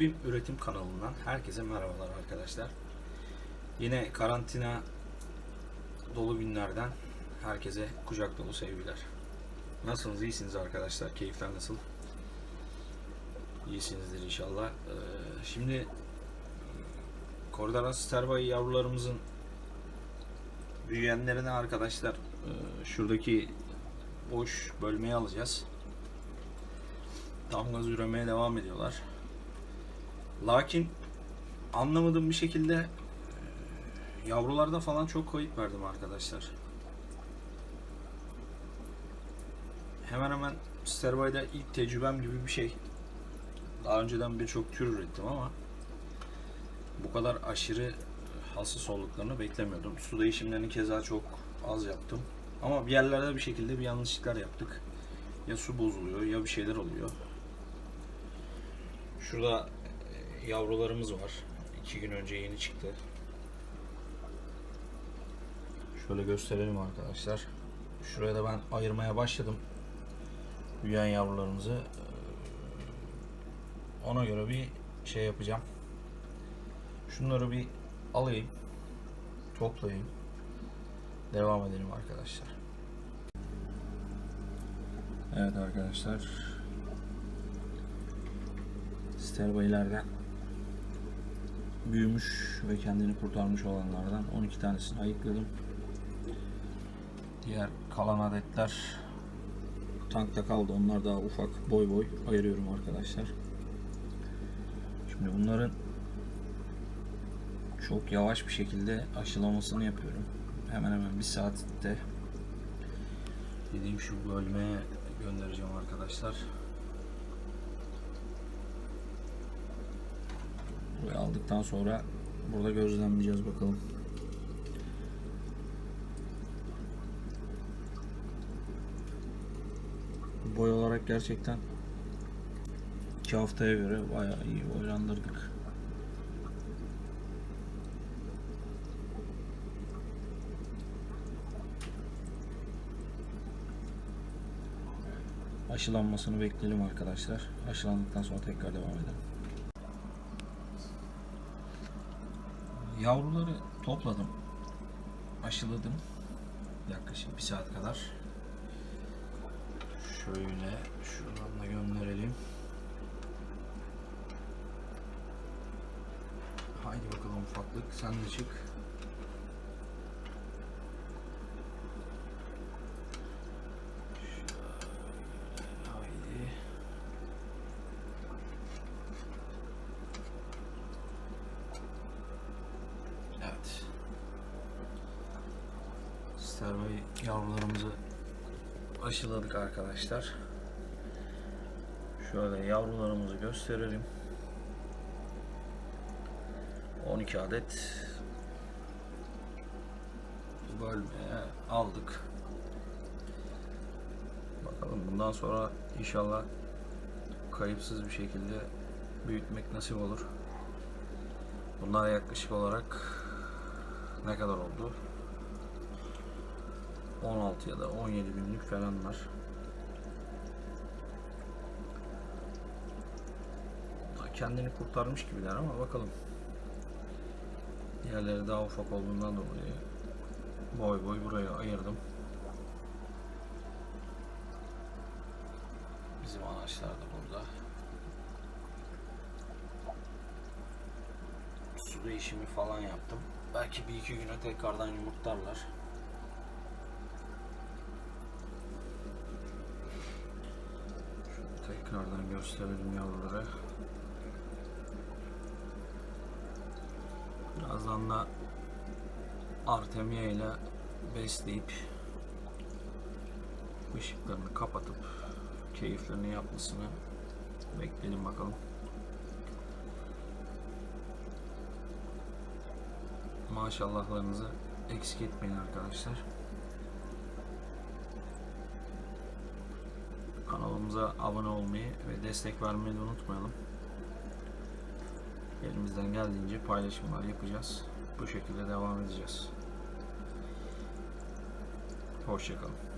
Abim Üretim kanalından herkese merhabalar arkadaşlar. Yine karantina dolu günlerden herkese kucak dolu sevgiler. Nasılsınız? İyisiniz arkadaşlar. Keyifler nasıl? İyisinizdir inşallah. Ee, şimdi Kordaras Stervay yavrularımızın büyüyenlerine arkadaşlar e, şuradaki boş bölmeyi alacağız. Tam üremeye devam ediyorlar. Lakin anlamadığım bir şekilde e, yavrularda falan çok kayıp verdim arkadaşlar. Hemen hemen Sterbay'da ilk tecrübem gibi bir şey. Daha önceden birçok tür ürettim ama bu kadar aşırı hassas olduklarını beklemiyordum. Su değişimlerini keza çok az yaptım. Ama bir yerlerde bir şekilde bir yanlışlıklar yaptık. Ya su bozuluyor ya bir şeyler oluyor. Şurada e, yavrularımız var. İki gün önce yeni çıktı. Şöyle gösterelim arkadaşlar. Şuraya da ben ayırmaya başladım. Büyüyen yavrularımızı. Ee, Ona göre bir şey yapacağım. Şunları bir alayım. Toplayayım. Devam edelim arkadaşlar. Evet arkadaşlar. Sterbaylardan büyümüş ve kendini kurtarmış olanlardan 12 tanesini ayıkladım. Diğer kalan adetler tankta kaldı. Onlar daha ufak boy boy ayırıyorum arkadaşlar. Şimdi bunların çok yavaş bir şekilde aşılamasını yapıyorum. Hemen hemen bir saatte dediğim şu bölmeye göndereceğim arkadaşlar. Buraya aldıktan sonra burada gözlemleyeceğiz bakalım. Boy olarak gerçekten iki haftaya göre bayağı iyi boylandırdık. Aşılanmasını bekleyelim arkadaşlar. Aşılandıktan sonra tekrar devam edelim. Yavruları topladım. Aşıladım. Yaklaşık bir saat kadar. Şöyle şuradan da gönderelim. Haydi bakalım ufaklık sen de çık. Şöyle, Haydi. Evet. Stervay yavrularımızı aşıladık arkadaşlar. Şöyle yavrularımızı gösterelim. 12 adet bölmeye aldık. Bakalım bundan sonra inşallah kayıpsız bir şekilde büyütmek nasip olur. Bunlar yaklaşık olarak ne kadar oldu? 16 ya da 17 günlük falanlar. Kendini kurtarmış gibiler ama bakalım. Diğerleri daha ufak olduğundan dolayı boy boy buraya ayırdım. Bizim anaçlar da burada. Su değişimi falan yaptım. Belki bir iki güne tekrardan yumurtlarlar. Şöyle tekrardan gösterelim yavruları. Birazdan da Artemia ile besleyip ışıklarını kapatıp keyiflerini yapmasını bekleyelim bakalım. Maşallahlarınızı eksik etmeyin arkadaşlar. Kanalımıza abone olmayı ve destek vermeyi de unutmayalım. Elimizden geldiğince paylaşımlar yapacağız. Bu şekilde devam edeceğiz. Hoşçakalın.